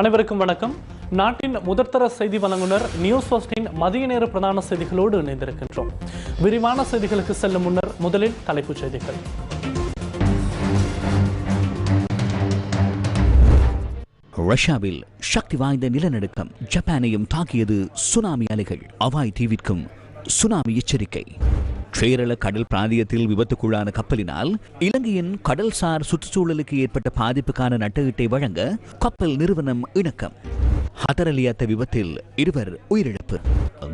அனைவருக்கும் வணக்கம். நாட்டின் முதற்தர செய்தி வழங்குனர் நியூஸ் ஃபர்ஸ்டின் மதிய நேர பிரதான செய்திகளோடு இணைந்திருக்கின்றோம். விரிவான செய்திகளுக்கு செல்லும் முன்னர் முதலில் தலைப்புச் செய்திகள். ரஷ்யாவில் சக்தி வாய்ந்த நிலநடுக்கம் ஜப்பானையும் தாக்கியது சுனாமி அலைகள். அவாய் தீவிற்கும் சுனாமி எச்சரிக்கை. கேரள கடல் பிராந்தியத்தில் விபத்துக்குள்ளான கப்பலினால் இலங்கையின் கடல்சார் சுற்றுச்சூழலுக்கு ஏற்பட்ட பாதிப்புக்கான நட்டஈட்டை வழங்க கப்பல் நிறுவனம் இணக்கம். ஹதரலியாத்த விபத்தில் இருவர் உயிரிழப்பு.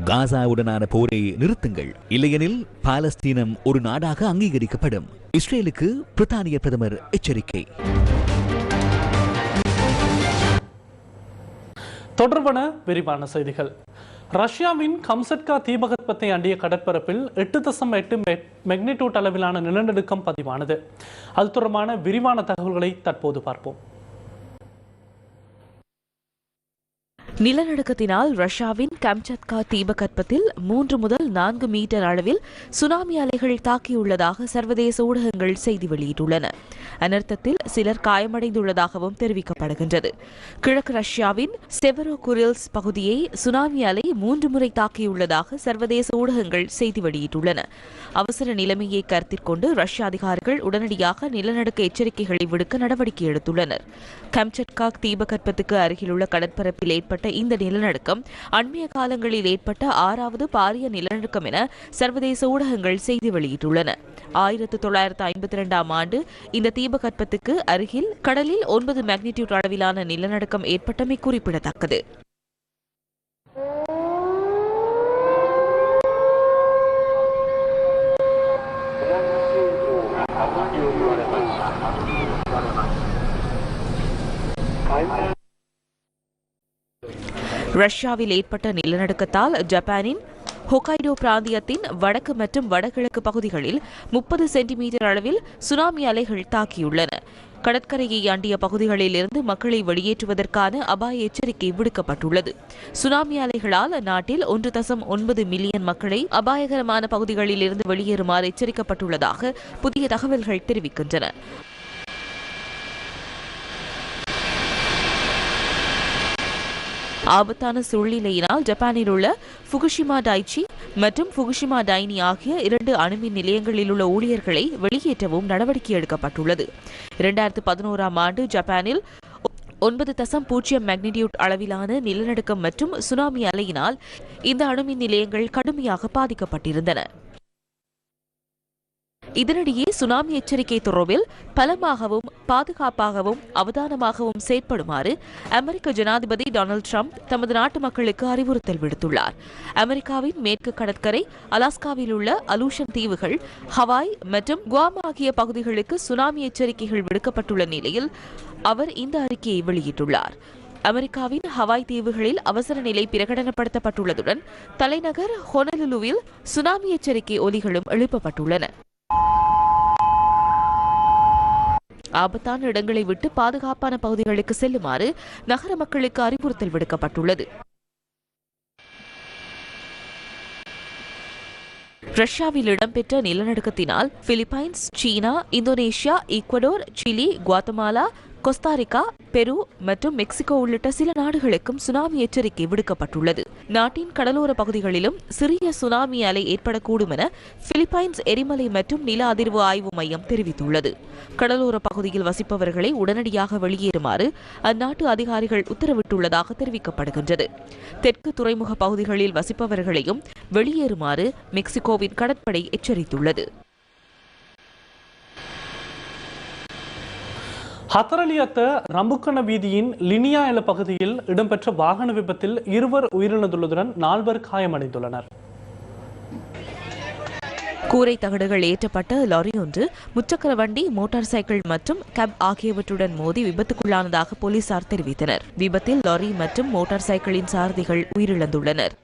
காசாவுடனான போரை நிறுத்துங்கள். இல்லையெனில் பாலஸ்தீனம் ஒரு நாடாக அங்கீகரிக்கப்படும். இஸ்ரேலுக்கு பிரித்தானிய பிரதமர் எச்சரிக்கை. தொடர்பான விரிவான செய்திகள். ரஷ்யாவின் கம்சட்கா தீபகற்பத்தை அண்டிய கடற்பரப்பில் எட்டு தசம் எட்டு மெக்னிடியூட் அளவிலான நிலநடுக்கம் பதிவானது. அது தொடர்பான விரிவான தகவல்களை தற்போது பார்ப்போம். நிலநடுக்கத்தினால் ரஷ்யாவின் கம்சத்கா தீபகற்பத்தில் மூன்று முதல் நான்கு மீட்டர் அளவில் சுனாமி அலைகள் தாக்கியுள்ளதாக சர்வதேச ஊடகங்கள் செய்தி வெளியிட்டுள்ளன. அனர்த்தத்தில் சிலர் காயமடைந்துள்ளதாகவும் தெரிவிக்கப்படுகின்றது. கிழக்கு ரஷ்யாவின் செவரோகுரில்ஸ் பகுதியை சுனாமி அலை மூன்று முறை தாக்கியுள்ளதாக சர்வதேச ஊடகங்கள் செய்தி வெளியிட்டுள்ளன. அவசர நிலைமையை கருத்தில் கொண்டு ரஷ்ய அதிகாரிகள் உடனடியாக நிலநடுக்க எச்சரிக்கைகளை விடுக்க நடவடிக்கை எடுத்துள்ளனர். கம்சட்காக் தீபகற்பத்துக்கு அருகிலுள்ள கடற்பரப்பில் ஏற்பட்ட இந்த நிலநடுக்கம் அண்மைய காலங்களில் ஏற்பட்ட ஆறாவது பாரிய நிலநடுக்கம் என சர்வதேச ஊடகங்கள் செய்தி வெளியிட்டுள்ளன. ஆயிரத்து தொள்ளாயிரத்து ஐம்பத்தி இரண்டாம் ஆண்டு இந்த தீபகற்பத்துக்கு அருகில் கடலில் ஒன்பது மேக்னிடியூட் அளவிலான நிலநடுக்கம் ஏற்பட்டமை குறிப்பிடத்தக்கது. ரஷ்யாவில் ஏற்பட்ட நிலநடுக்கத்தால் ஜப்பானின் ஹொக்கைடோ பிராந்தியத்தின் வடக்கு மற்றும் வடகிழக்கு பகுதிகளில் முப்பது சென்டிமீட்டர் அளவில் சுனாமி அலைகள் தாக்கியுள்ளன. கடற்கரையை அண்டிய பகுதிகளில் இருந்து மக்களை வெளியேற்றுவதற்கான அபாய எச்சரிக்கை விடுக்கப்பட்டுள்ளது. சுனாமி அலைகளால் நாட்டில் ஒன்று தசம் ஒன்பது மில்லியன் மக்களை அபாயகரமான பகுதிகளில் இருந்து வெளியேறுமாறு எச்சரிக்கப்பட்டுள்ளதாக புதிய தகவல்கள் தெரிவிக்கின்றன. ஆபத்தான சூழ்நிலையினால் ஜப்பானில் உள்ள ஃபுகுஷிமா டைச்சி மற்றும் ஃபுகுஷிமா டைனி ஆகிய இரண்டு அணுமின் நிலையங்களில் உள்ள ஊழியர்களை வெளியேற்றவும் நடவடிக்கை எடுக்கப்பட்டுள்ளது. இரண்டாயிரத்து பதினோராம் ஆண்டு ஜப்பானில் ஒன்பது தசம் பூஜ்ஜியம் மேக்னிடியூட் அளவிலான நிலநடுக்கம் மற்றும் சுனாமி அலையினால் இந்த அணுமின் நிலையங்கள் கடுமையாக பாதிக்கப்பட்டிருந்தன. இதனிடையே சுனாமி எச்சரிக்கை தொடர்பில் பலமாகவும் பாதுகாப்பாகவும் அவதானமாகவும் செயற்படுமாறு அமெரிக்க ஜனாதிபதி டொனால்டு ட்ரம்ப் தமது நாட்டு மக்களுக்கு அறிவுறுத்தல் விடுத்துள்ளார். அமெரிக்காவின் மேற்கு கடற்கரை அலாஸ்காவில் உள்ள அலூஷன் தீவுகள் ஹவாய் மற்றும் குவாம் ஆகிய பகுதிகளுக்கு சுனாமி எச்சரிக்கைகள் விடுக்கப்பட்டுள்ள நிலையில் அவர் இந்த அறிக்கையை வெளியிட்டுள்ளார். அமெரிக்காவின் ஹவாய் தீவுகளில் அவசர நிலை பிரகடனப்படுத்தப்பட்டுள்ளதுடன் தலைநகர் ஹொனலுலுவில் சுனாமி எச்சரிக்கை ஒலிகளும் எழுப்பப்பட்டுள்ளன. ஆபத்தான இடங்களை விட்டு பாதுகாப்பான பகுதிகளுக்கு செல்லுமாறு நகர மக்களுக்கு அறிவுறுத்தல் விடுக்கப்பட்டுள்ளது. ரஷ்யாவில் இடம்பெற்ற நிலநடுக்கத்தினால் Philippines China Indonesia Ecuador Chile Guatemala Costa Rica Peru மற்றும் மெக்சிகோ உள்ளிட்ட சில நாடுகளுக்கும் சுனாமி எச்சரிக்கை விடுக்கப்பட்டுள்ளது. நாட்டின் கடலோர பகுதிகளிலும் சிறிய சுனாமி அலை ஏற்படக்கூடும் என பிலிப்பைன்ஸ் எரிமலை மற்றும் நில அதிர்வு ஆய்வு மையம் தெரிவித்துள்ளது. கடலோர பகுதியில் வசிப்பவர்களை உடனடியாக வெளியேறுமாறு அந்நாட்டு அதிகாரிகள் உத்தரவிட்டுள்ளதாக தெரிவிக்கப்படுகின்றது. தெற்கு துறைமுக பகுதிகளில் வசிப்பவர்களையும் வெளியேறுமாறு மெக்சிகோவின் கடற்படை எச்சரித்துள்ளது. ஹத்தரலியத்த ரம்புக்கண வீதியின் லினியா எல பகுதியில் இடம்பெற்ற வாகன விபத்தில் இருவர் உயிரிழந்துள்ளதுடன் நால்வர் காயமடைந்துள்ளனர். கூரை தகடுகள் ஏற்றப்பட்ட லாரி ஒன்று முச்சக்கர வண்டி மோட்டார் சைக்கிள் மற்றும் கேப் ஆகியவற்றுடன் மோதி விபத்துக்குள்ளானதாக போலீசார் தெரிவித்தனர். விபத்தில் லாரி மற்றும் மோட்டார் சைக்கிளின் சாரதிகள் உயிரிழந்துள்ளனர்.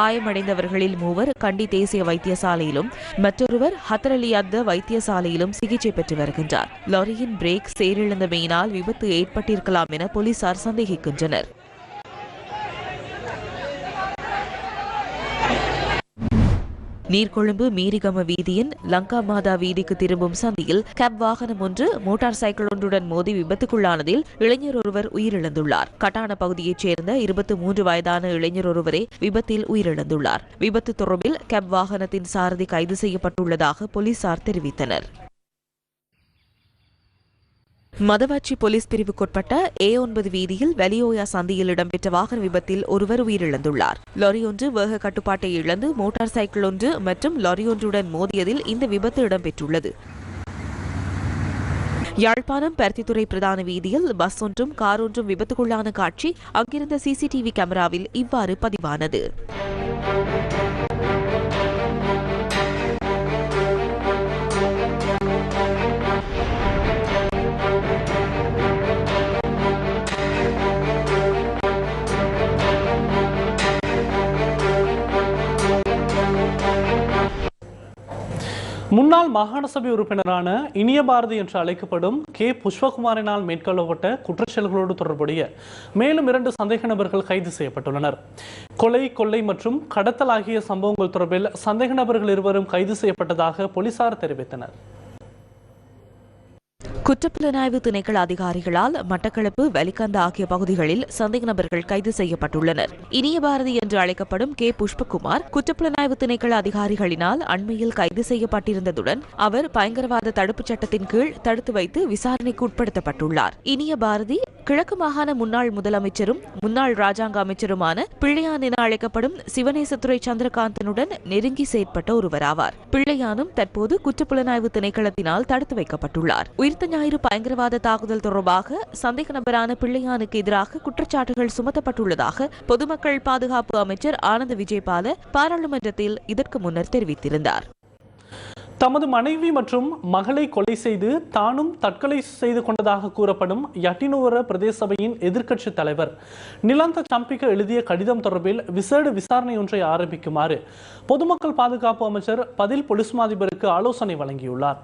காயமடைந்தவர்களில் மூவர் கண்டி தேசிய வைத்தியசாலையிலும் மற்றொருவர் ஹத்தரலியத்த வைத்தியசாலையிலும் சிகிச்சை பெற்று வருகின்றார். லாரியின் பிரேக் செயலிழந்தமையினால் விபத்து ஏற்பட்டிருக்கலாம் என போலீசார் சந்தேகிக்கின்றனர். நீர்கொழும்பு மீரிகம வீதியின் லங்கா மாதா வீதிக்கு திரும்பும் சந்தியில் கேப் வாகனம் ஒன்று மோட்டார் சைக்கிள் ஒன்றுடன் மோதி விபத்துக்குள்ளானதில் இளைஞர் ஒருவர் உயிரிழந்துள்ளார். கட்டான பகுதியைச் சேர்ந்த இருபத்தி மூன்று வயதான இளைஞர் ஒருவரே விபத்தில் உயிரிழந்துள்ளார். விபத்து தொடர்பில் கேப் வாகனத்தின் சாரதி கைது செய்யப்பட்டுள்ளதாக போலீசார் தெரிவித்தனர். மதவாச்சி போலீஸ் பிரிவுக்குட்பட்ட ஏ ஒன்பது வீதியில் வெளியோயா சந்தியில் இடம்பெற்ற வாகன விபத்தில் ஒருவர் உயிரிழந்துள்ளார். லாரி ஒன்று வேக கட்டுப்பாட்டை இழந்து மோட்டார் சைக்கிள் ஒன்று மற்றும் லாரி ஒன்றுடன் மோதியதில் இந்த விபத்து இடம்பெற்றுள்ளது. யாழ்ப்பாணம் பருத்தித்துறை பிரதான வீதியில் பஸ் ஒன்றும் கார் ஒன்றும் விபத்துக்குள்ளான காட்சி அங்கிருந்த சிசிடிவி கேமராவில் இவ்வாறு பதிவானது. முன்னாள் மாகாண சபை உறுப்பினரான இனிய பாரதி என்று அழைக்கப்படும் கே புஷ்பகுமாரினால் மேற்கொள்ளப்பட்ட குற்றச்செயல்களோடு தொடர்புடைய மேலும் இரண்டு சந்தேக நபர்கள் கைது செய்யப்பட்டுள்ளனர். கொலை கொள்ளை மற்றும் கடத்தல் ஆகிய சம்பவங்கள் தொடர்பில் சந்தேக நபர்கள் இருவரும் கைது செய்யப்பட்டதாக போலீசார் தெரிவித்தனர். குற்றப்புலனாய்வு திணைக்கள அதிகாரிகளால் மட்டக்களப்பு வலிகந்த ஆகிய பகுதிகளில் சந்தேக நபர்கள் கைது செய்யப்பட்டுள்ளனர். இனிய பாரதி என்று அழைக்கப்படும் கே. புஷ்பகுமார் குற்றப்புலனாய்வு திணைக்கள அதிகாரிகளினால் அண்மையில் கைது செய்யப்பட்டிருந்ததுடன் அவர் பயங்கரவாத தடுப்புச் சட்டத்தின் கீழ் தடுத்து வைத்து விசாரணைக்கு உட்படுத்தப்பட்டுள்ளார். இனிய பாரதி கிழக்கு மாகாண முன்னாள் முதலமைச்சரும் முன்னாள் ராஜாங்க அமைச்சருமான பிள்ளையான் என அழைக்கப்படும் சிவநேசத்துறை சந்திரகாந்தனுடன் நெருங்கி செயற்பட்ட ஒருவராவார். பிள்ளையானும் தற்போது குற்றப்புலனாய்வு திணைக்களத்தினால் தடுத்து வைக்கப்பட்டுள்ளார். உயிர்த்த ஞாயிறு பயங்கரவாத தாக்குதல் தொடர்பாக சந்தேக நபரான பிள்ளையானுக்கு எதிராக குற்றச்சாட்டுகள் சுமத்தப்பட்டுள்ளதாக பொதுமக்கள் பாதுகாப்பு அமைச்சர் ஆனந்த விஜயபால பாராளுமன்றத்தில் இதற்கு முன்னர் தெரிவித்திருந்தார். தமது மனைவி மற்றும் மகளை கொலை செய்து தானும் தற்கொலை செய்து கொண்டதாக கூறப்படும் யட்டினுவர பிரதேச சபையின் எதிர்க்கட்சி தலைவர் நிலாந்த சம்பிக்க எழுதிய கடிதம் தொடர்பில் விசேட விசாரணை ஒன்றை ஆரம்பிக்குமாறு பொதுமக்கள் பாதுகாப்பு அமைச்சர் பதில் பொலிஸ் மாதிபருக்கு ஆலோசனை வழங்கியுள்ளார்.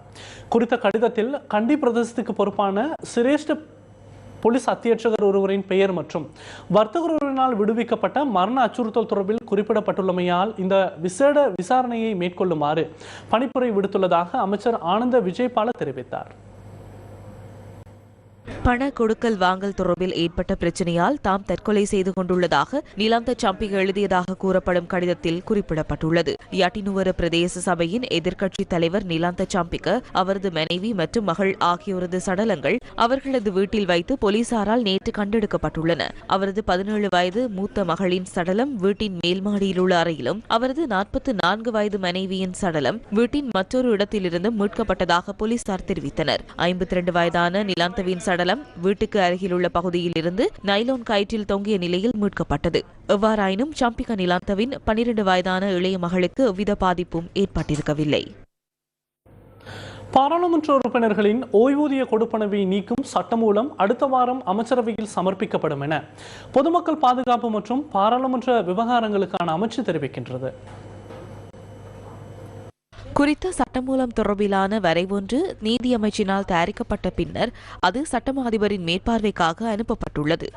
குறித்த கடிதத்தில் கண்டி பிரதேசத்துக்கு பொறுப்பான சிரேஷ்ட போலீஸ் அத்தியட்சகர் ஒருவரின் பெயர் மற்றும் வர்த்தகர் ஒருவரினால் விடுவிக்கப்பட்ட மரண அச்சுறுத்தல் தொடர்பில் குறிப்பிடப்பட்டுள்ளமையால் இந்த விசேட விசாரணையை மேற்கொள்ளுமாறு பணிப்புரை விடுத்துள்ளதாக அமைச்சர் ஆனந்த விஜயபால தெரிவித்தார். பண கொடுக்கல் வாங்கல் தொடர்பில் ஏற்பட்ட பிரச்சனையால் தாம் தற்கொலை செய்து கொண்டுள்ளதாக நிலாந்த சம்பி எழுதியதாக கூறப்படும் கடிதத்தில் குறிப்பிடப்பட்டுள்ளது. யட்டினுவர பிரதேச சபையின் எதிர்க்கட்சி தலைவர் நிலாந்த சம்பிக்கு அவரது மனைவி மற்றும் மகள் ஆகியோரது சடலங்கள் அவர்களது வீட்டில் வைத்து போலீசாரால் நேற்று கண்டெடுக்கப்பட்டுள்ளன. அவரது பதினேழு வயது மூத்த மகளின் சடலம் வீட்டின் மேல்மாடியில் உள்ள அறையிலும் அவரது நாற்பத்தி நான்கு வயது மனைவியின் சடலம் வீட்டின் மற்றொரு இடத்திலிருந்து மீட்கப்பட்டதாக போலீசார் தெரிவித்தனர். ஐம்பத்தி இரண்டு வயதான நிலாந்தவின் சடலம் வீட்டுக்கு அருகிலுள்ள பகுதியில் இருந்து நைலோன் கயிற்றில் தொங்கிய நிலையில் மீட்கப்பட்டது. எவ்வாறாயினும் சம்பிகா நிலாந்தவின் பனிரெண்டு வயதான இளைய மகளுக்கு எவ்வித பாதிப்பும் ஏற்பட்டிருக்கவில்லை. பாராளுமன்ற உறுப்பினர்களின் ஓய்வூதிய கொடுப்பனவை நீக்கும் சட்டமூலம் அடுத்த வாரம் அமைச்சரவையில் சமர்ப்பிக்கப்படும் என பொதுமக்கள் பாதுகாப்பு மற்றும் பாராளுமன்ற விவகாரங்களுக்கான அமைச்சு தெரிவிக்கின்றது. குறித்த சட்டமூலம் தொடர்பிலான வரைவொன்று நீதியமைச்சினால் தயாரிக்கப்பட்ட பின்னர் அது சட்டமா அதிபரின் மேற்பார்வைக்காக அனுப்பப்பட்டுள்ளது.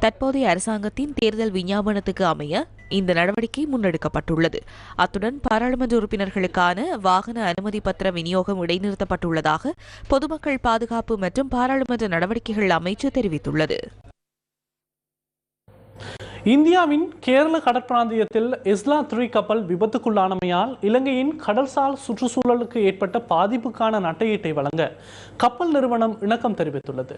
தற்போதைய அரசாங்கத்தின் தேர்தல் விஞ்ஞாபனத்துக்கு அமைய இந்த நடவடிக்கை முன்னெடுக்கப்பட்டுள்ளது. அத்துடன் பாராளுமன்ற உறுப்பினர்களுக்கான வாகன அனுமதி பத்திர விநியோகம் இடைநிறுத்தப்பட்டுள்ளதாக பொதுமக்கள் பாதுகாப்பு மற்றும் பாராளுமன்ற நடவடிக்கைகள் அமைச்சு தெரிவித்துள்ளது. இந்தியாவின் கேரள கடற்பிராந்தியத்தில் இஸ்லா த்ரீ கப்பல் விபத்துக்குள்ளானமையால் இலங்கையின் கடல்சார் சுற்றுச்சூழலுக்கு ஏற்பட்ட பாதிப்புக்கான நட்டையீட்டை வழங்க கப்பல் நிறுவனம் இணக்கம் தெரிவித்துள்ளது.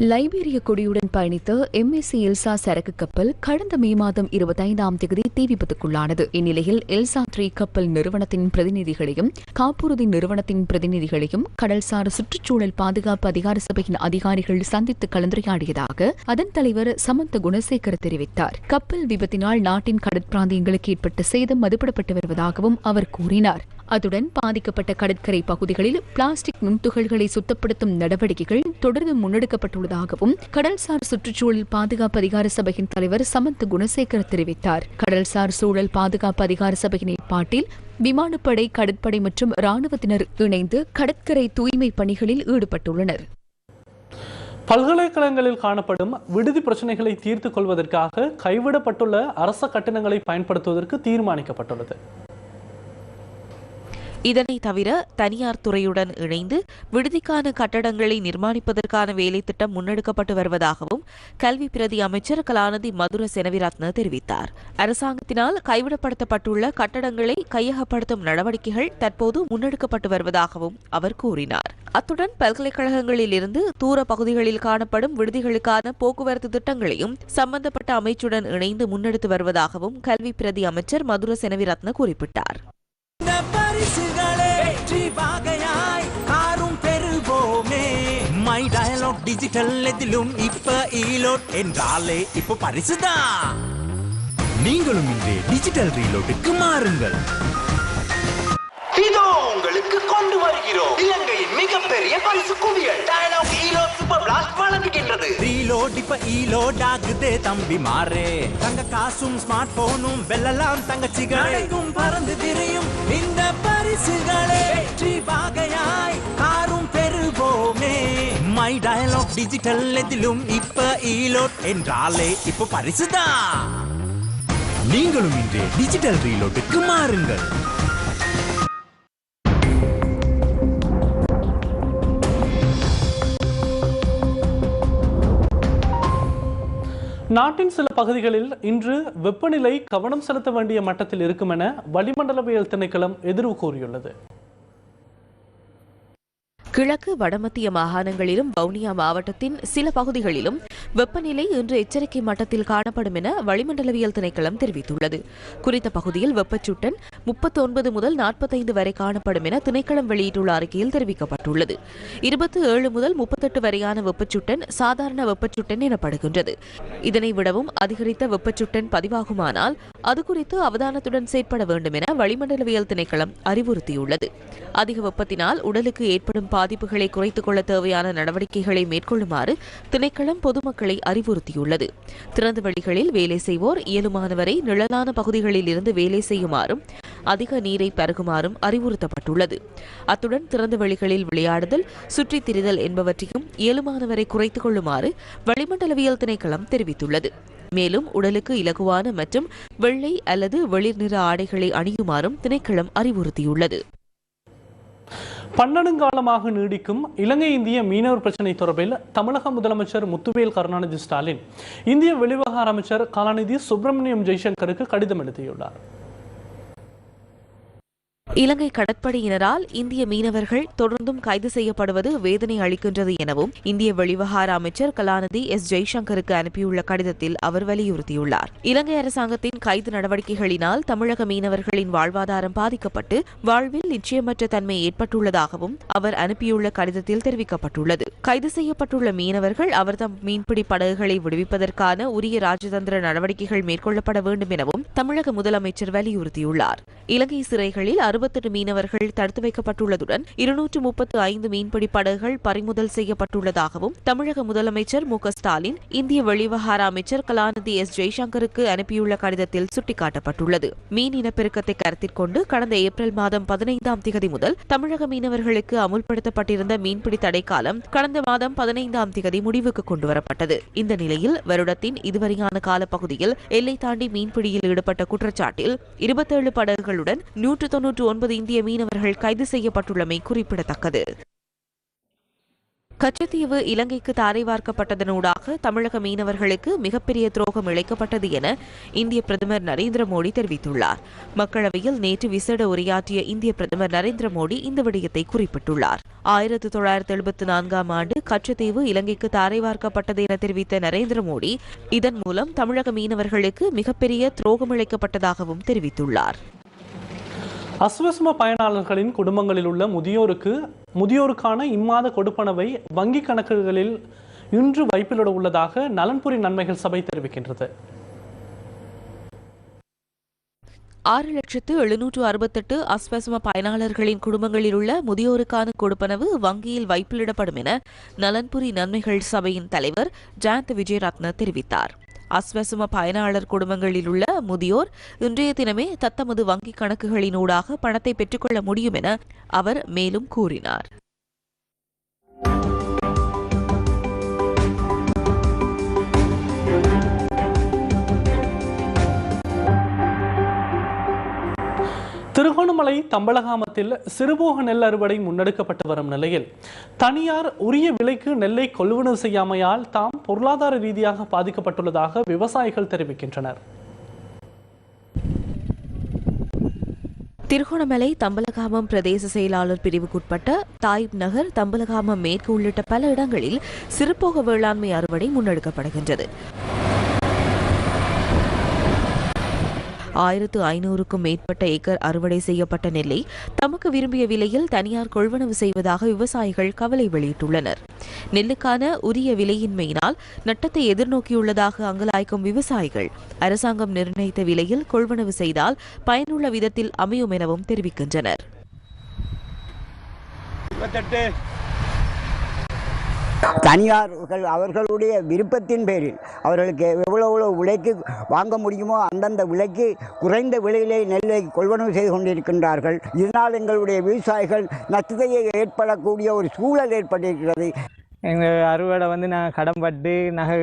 லைபீரிய கொடியுடன் பயணித்த எம்எஸ்சி எல்சா சரக்கு கப்பல் கடந்த மே மாதம் இருபத்தைந்தாம் தேதி தீ விபத்துக்குள்ளானது இந்நிலையில் எல்சா த்ரீ கப்பல் நிறுவனத்தின் பிரதிநிதிகளையும் காப்புறுதி நிறுவனத்தின் பிரதிநிதிகளையும் கடல்சார் சுற்றுச்சூழல் பாதுகாப்பு அதிகார சபையின் அதிகாரிகள் சந்தித்து கலந்துரையாடியதாக அதன் தலைவர் சமந்த குணசேகர் தெரிவித்தார். கப்பல் விபத்தினால் நாட்டின் கடற்பிராந்தியங்களுக்கு ஏற்பட்ட சேதம் மதிப்பிடப்பட்டு வருவதாகவும் அவர் கூறினார். அத்துடன் பாதிக்கப்பட்ட கடற்கரை பகுதிகளில் பிளாஸ்டிக் நுண்துகள்களை சுத்தப்படுத்தும் நடவடிக்கைகள் தொடர்ந்து முன்னெடுக்கப்பட்டுள்ளதாகவும் கடல்சார் சுற்றுச்சூழல் பாதுகாப்பு அதிகார சபையின் தலைவர் சமந்த் குணசேகர் தெரிவித்தார். கடல்சார் சூழல் பாதுகாப்பு அதிகார சபையின் ஏற்பாட்டில் விமானப்படை கடற்படை மற்றும் ராணுவத்தினர் இணைந்து கடற்கரை தூய்மை பணிகளில் ஈடுபட்டுள்ளனர். பல்கலைக்கழகங்களில் காணப்படும் விடுதி பிரச்சனைகளை தீர்த்துக் கொள்வதற்காக கைவிடப்பட்டுள்ள அரச கட்டணங்களை பயன்படுத்துவதற்கு தீர்மானிக்கப்பட்டுள்ளது. இதனை தவிர தனியார் துறையுடன் இணைந்து விடுதிக்கான கட்டடங்களை நிர்மாணிப்பதற்கான வேலை திட்டம் முன்னெடுக்கப்பட்டு வருவதாகவும் கல்வி பிரதி அமைச்சர் கலாநிதி மதுர செனவிரத்ன தெரிவித்தார். அரசாங்கத்தினால் கைவிடப்படுத்தப்பட்டுள்ள கட்டடங்களை கையகப்படுத்தும் நடவடிக்கைகள் தற்போது முன்னெடுக்கப்பட்டு வருவதாகவும் அவர் கூறினார். அத்துடன் பல்கலைக்கழகங்களில் இருந்து தூர பகுதிகளில் காணப்படும் விடுதிகளுக்கான போக்குவரத்து திட்டங்களையும் சம்பந்தப்பட்ட அமைச்சுடன் இணைந்து முன்னெடுத்து வருவதாகவும் கல்வி பிரதி அமைச்சர் மதுர செனவிரத்ன குறிப்பிட்டார். பரிசுகளே வெற்றி வாகையாய் காரும் பெறுவோமே. மை டயலாக் டிஜிட்டல் எதிலும் இப்ப ஈலோட் என்றாலே இப்ப பரிசுதான். நீங்களும் இன்றே டிஜிட்டல் ரீலோட்டுக்கு மாறுங்கள். இதோ உங்களுக்கு கொண்டு வருகிறோம். இலங்கையின் மிகப்பெரிய பரிசு குவியல். டயலாக் ஈரோ சூப்பர் பிளாஸ்ட் வழங்குகின்றது. ரீலோட் இப்ப ஈலோட் ஆகுதே தம்பி மாறே. தங்க காசும் ஸ்மார்ட் போனும் வெல்லலாம் தங்கச்சிகளும் பறந்து திரியும் இந்த பரிசுகளே. வெற்றி வாகையாய் காரும் பெறுவோமே. மை டயலாக் டிஜிட்டல் எதிலும் இப்ப ஈலோட் என்றாலே இப்ப பரிசுதான். நீங்களும் இன்றே டிஜிட்டல் ரீலோட்டுக்கு மாறுங்கள். நாட்டின் சில பகுதிகளில் இன்று வெப்பநிலை கவனம் செலுத்த வேண்டிய மட்டத்தில் இருக்கும் என வளிமண்டலவியல் திணைக்களம் எதிர்வு கூறியுள்ளது. கிழக்கு வடமத்திய மாகாணங்களிலும் வவுனியா மாவட்டத்தின் சில பகுதிகளிலும் வெப்பநிலை இன்று எச்சரிக்கை மட்டத்தில் காணப்படும் என வளிமண்டலவியல் திணைக்களம் தெரிவித்துள்ளது. குறித்த பகுதியில் வெப்பச்சுட்டன் முப்பத்தொன்பது முதல் நாற்பத்தைந்து வரை காணப்படும் என திணைக்களம் வெளியிட்டுள்ள அறிக்கையில் தெரிவிக்கப்பட்டுள்ளது. இருபத்தி ஏழு முதல் முப்பத்தெட்டு வரையான வெப்பச்சுட்டன் சாதாரண வெப்பச்சுட்டன் எனப்படுகின்றது. இதனை விடவும் அதிகரித்த வெப்பச்சுட்டன் பதிவாகுமானால் அது குறித்து அவதானத்துடன் செயற்பட வேண்டும் என வளிமண்டலவியல் திணைக்களம் அறிவுறுத்தியுள்ளது. அதிக வெப்பத்தினால் உடலுக்கு ஏற்படும் பாதிப்புகளை குறைத்துக் கொள்ள தேவையான நடவடிக்கைகளை மேற்கொள்ளுமாறு திணைக்களம் பொதுமக்களை அறிவுறுத்தியுள்ளது. திறந்த வெளிகளில் வேலை செய்வோர் இயலுமானவரை நிழலான பகுதிகளில் இருந்து வேலை செய்யுமாறும் அதிக நீரை பருகுமாறும் அறிவுறுத்தப்பட்டுள்ளது. அத்துடன் திறந்த வெளிகளில் விளையாடுதல் சுற்றித் திரிதல் என்பவற்றையும் இயலுமானவரை குறைத்துக் கொள்ளுமாறு வளிமண்டலவியல் திணைக்களம் தெரிவித்துள்ளது. மேலும் உடலுக்கு இலகுவான மற்றும் வெள்ளை அல்லது வெளிர் நிற ஆடைகளை அணியுமாறும் திணைக்களம் அறிவுறுத்தியுள்ளது. பன்னெடுங்காலமாக நீடிக்கும் இலங்கை இந்திய மீனவர் பிரச்சினை தொடர்பில் தமிழக முதலமைச்சர் முத்துவேல் கருணாநிதி ஸ்டாலின் இந்திய வெளிவிவகார அமைச்சர் கலாநிதி சுப்பிரமணியம் ஜெய்சங்கருக்கு கடிதம் எழுதியுள்ளார். இலங்கை கடற்படையினரால் இந்திய மீனவர்கள் தொடர்ந்தும் கைது செய்யப்படுவது வேதனை அளிக்கின்றது எனவும் இந்திய வெளிவகார அமைச்சர் கலாநிதி எஸ் ஜெய்சங்கருக்கு அனுப்பியுள்ள கடிதத்தில் அவர் வலியுறுத்தியுள்ளார். இலங்கை அரசாங்கத்தின் கைது நடவடிக்கைகளினால் தமிழக மீனவர்களின் வாழ்வாதாரம் பாதிக்கப்பட்டு வாழ்வில் நிச்சயமற்ற தன்மை ஏற்பட்டுள்ளதாகவும் அவர் அனுப்பியுள்ள கடிதத்தில் தெரிவிக்கப்பட்டுள்ளது. கைது செய்யப்பட்டுள்ள மீனவர்கள் அவர்தம் மீன்பிடி படகுகளை விடுவிப்பதற்கான உரிய ராஜதந்திர நடவடிக்கைகள் மேற்கொள்ளப்பட வேண்டும் எனவும் தமிழக முதலமைச்சர் வலியுறுத்தியுள்ளார். இலங்கை சிறைகளில் அறுபத்தெட்டு மீனவர்கள் தடுத்து வைக்கப்பட்டுள்ளதுடன் இருநூற்று முப்பத்து ஐந்து மீன்பிடி படகுகள் பறிமுதல் செய்யப்பட்டுள்ளதாகவும் தமிழக முதலமைச்சர் மு ஸ்டாலின் இந்திய வெளிவகார அமைச்சர் கலாநிதி எஸ் ஜெய்சங்கருக்கு அனுப்பியுள்ள கடிதத்தில் சுட்டிக்காட்டப்பட்டுள்ளது. மீன் இனப்பெருக்கத்தை கருத்தில் கொண்டு கடந்த ஏப்ரல் மாதம் பதினைந்தாம் திகதி முதல் தமிழக மீனவர்களுக்கு அமுல்படுத்தப்பட்டிருந்த மீன்பிடி தடைக்காலம் கடந்த மாதம் பதினைந்தாம் திகதி முடிவுக்கு கொண்டுவரப்பட்டது. இந்த நிலையில் வருடத்தின் இதுவரையான காலப்பகுதியில் எல்லை தாண்டி மீன்பிடியில் ஈடுபட்ட குற்றச்சாட்டில் இருபத்தேழு படகுகளுடன் நூற்று தொன்னூற்று ஒன்பது இந்திய மீனவர்கள் கைது செய்யப்பட்டுள்ளமை குறிப்பிடத்தக்கது. கச்சத்தீவு இலங்கைக்கு தாரை வார்க்கப்பட்டதனூடாக தமிழக மீனவர்களுக்கு மிகப்பெரிய துரோகம் இழைக்கப்பட்டது என இந்திய பிரதமர் நரேந்திர மோடி தெரிவித்துள்ளார். மக்களவையில் நேற்று விசேட உரையாற்றிய இந்திய பிரதமர் நரேந்திர மோடி இந்த விடயத்தை குறிப்பிட்டுள்ளார். ஆயிரத்து தொள்ளாயிரத்து எழுபத்து நான்காம் ஆண்டு கச்சத்தீவு இலங்கைக்கு தாரை வார்க்கப்பட்டது என தெரிவித்த நரேந்திர மோடி இதன் மூலம் தமிழக மீனவர்களுக்கு மிகப்பெரிய துரோகம் இழைக்கப்பட்டதாகவும் தெரிவித்துள்ளார். அஸ்வஸ்ம பயனாளர்களின் குடும்பங்களில் உள்ள முதியோருக்கு முதியோருக்கான இம்மாத கொடுப்பனவை வங்கி கணக்குகளில் இன்று வைப்பிலிட உள்ளதாக நலன்புரி நன்மைகள் சபை தெரிவிக்கின்றது. ஆறு லட்சத்து எழுநூற்று அறுபத்தெட்டு அஸ்வசம பயனாளர்களின் குடும்பங்களில் உள்ள முதியோருக்கான கொடுப்பனவு வங்கியில் வைப்பிலிடப்படும் என நலன்புரி நன்மைகள் சபையின் தலைவர் ஜயந்த் விஜயரத்ன தெரிவித்தார். அஸ்வசம பயனாளர் குடும்பங்களில் உள்ள முதியோர் இன்றைய தினமே தத்தமது வங்கிக் கணக்குகளினூடாக பணத்தை பெற்றுக்கொள்ள முடியும் என அவர் மேலும் கூறினார். திருவண்ணாமலை தம்பலகாமத்தில் சிறுபோக நெல் அறுவடை முன்னெடுக்கப்பட்டு வரும் நிலையில் தனியார் உரிய விலைக்கு நெல்லை கொள்வனவு செய்யாமையால் தாம் பொருளாதார ரீதியாக பாதிக்கப்பட்டுள்ளதாக விவசாயிகள் தெரிவிக்கின்றனர். திருகோணமலை தம்பலகாமம் பிரதேச செயலாளர் பிரிவுக்குட்பட்ட தாயிப் நகர் தம்பலகாமம் மேற்கு உள்ளிட்ட பல இடங்களில் சிறுபோக வேளாண்மை அறுவடை முன்னெடுக்கப்படுகின்றது. ஆயிரத்து ஐநூறுக்கும் மேற்பட்ட ஏக்கர் அறுவடை செய்யப்பட்ட நெல்லை தமக்கு விரும்பிய விலையில் தனியார் கொள்வனவு செய்வதாக விவசாயிகள் கவலை வெளியிட்டுள்ளனர். நெல்லுக்கான உரிய விலையின்மையினால் நட்டத்தை எதிர்நோக்கியுள்ளதாக அங்கலாய்க்கும் விவசாயிகள் அரசாங்கம் நிர்ணயித்த விலையில் கொள்வனவு செய்தால் பயனுள்ள விதத்தில் அமையும் எனவும் தெரிவிக்கின்றனர். தனியார்கள் அவர்களுடைய விருப்பத்தின் பேரில் அவர்களுக்கு எவ்வளோ எவ்வளோ விலைக்கு வாங்க முடியுமோ அந்தந்த விலைக்கு குறைந்த விலையிலே நெல்லை கொள்வனவு செய்து கொண்டிருக்கின்றார்கள். இதனால் எங்களுடைய விவசாயிகள் நஷ்டத்தை ஏற்படக்கூடிய ஒரு சூழல் ஏற்பட்டிருக்கிறது. எங்கள் அறுவடை வந்து நாங்கள் கடன்பட்டு நகை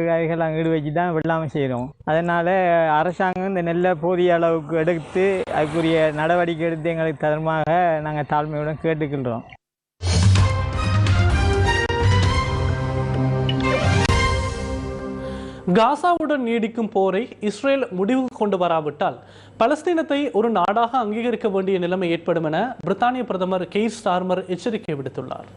அங்கே ஈடு வச்சு தான் வெள்ளாமை செய்கிறோம். அதனால் அரசாங்கம் இந்த நெல்லை போதிய அளவுக்கு எடுத்து அதுக்குரிய நடவடிக்கை எடுத்து எங்களுக்கு தரமாக நாங்கள் தாழ்மையுடன் கேட்டுக்கின்றோம். காசாவுடன் நீடிக்கும் போரை இஸ்ரேல் முடிவுக்கு கொண்டு வராவிட்டால் பலஸ்தீனத்தை ஒரு நாடாக அங்கீகரிக்க வேண்டிய நிலைமை ஏற்படும் என பிரித்தானிய பிரதமர் கெய்ர் ஸ்டார்மர் எச்சரிக்கை விடுத்துள்ளார்.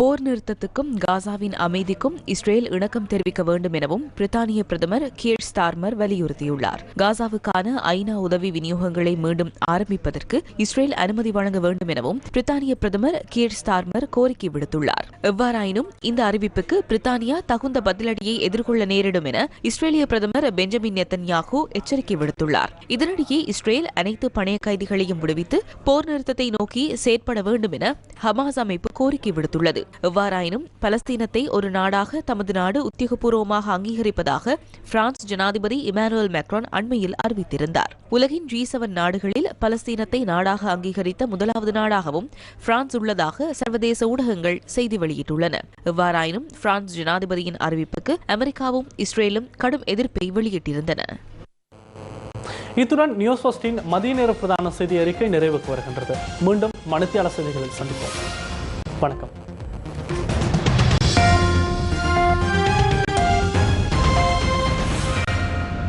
போர் நிறுத்தத்துக்கும் காசாவின் அமைதிக்கும் இஸ்ரேல் இணக்கம் தெரிவிக்க வேண்டும் எனவும் பிரித்தானிய பிரதமர் கீர் ஸ்டார்மர் வலியுறுத்தியுள்ளார். காசாவுக்கான ஐநா உதவி விநியோகங்களை மீண்டும் ஆரம்பிப்பதற்கு இஸ்ரேல் அனுமதி வழங்க வேண்டும் எனவும் பிரித்தானிய பிரதமர் கீர் ஸ்டார்மர் கோரிக்கை விடுத்துள்ளார். எவ்வாறாயினும் இந்த அறிவிப்புக்கு பிரித்தானியா தகுந்த பதிலடியை எதிர்கொள்ள நேரிடும் என இஸ்ரேலிய பிரதமர் பெஞ்சமின் நெத்தன்யாகு எச்சரிக்கை விடுத்துள்ளார். இதனிடையே இஸ்ரேல் அனைத்து பணைய கைதிகளையும் விடுவித்து போர் நிறுத்தத்தை நோக்கி செயற்பட வேண்டும் என ஹமாஸ் அமைப்பு கோரிக்கை விடுத்துள்ளது. எவ்வாறாயினும் பலஸ்தீனத்தை ஒரு நாடாக தமது நாடு உத்தியோகபூர்வமாக அங்கீகரிப்பதாக பிரான்ஸ் ஜனாதிபதி இமானுவல் மேக்ரான் அண்மையில் அறிவித்திருந்தார். உலகின் ஜி செவன் நாடுகளில் பலஸ்தீனத்தை நாடாக அங்கீகரித்த முதலாவது நாடாகவும் பிரான்ஸ் உள்ளதாக சர்வதேச ஊடகங்கள் செய்தி வெளியிட்டுள்ளன. எவ்வாறாயினும் பிரான்ஸ் ஜனாதிபதியின் அறிவிப்புக்கு அமெரிக்காவும் இஸ்ரேலும் கடும் எதிர்ப்பை வெளியிட்டிருந்தன. இத்துடன் நியூஸ் ஃபஸ்டின் மதிய நேர பிரதான செய்தி அறிக்கை நிறைவுக்கு வருகின்றது. மீண்டும் மணித்தியால செய்திகளில் சந்திப்போம். வணக்கம்.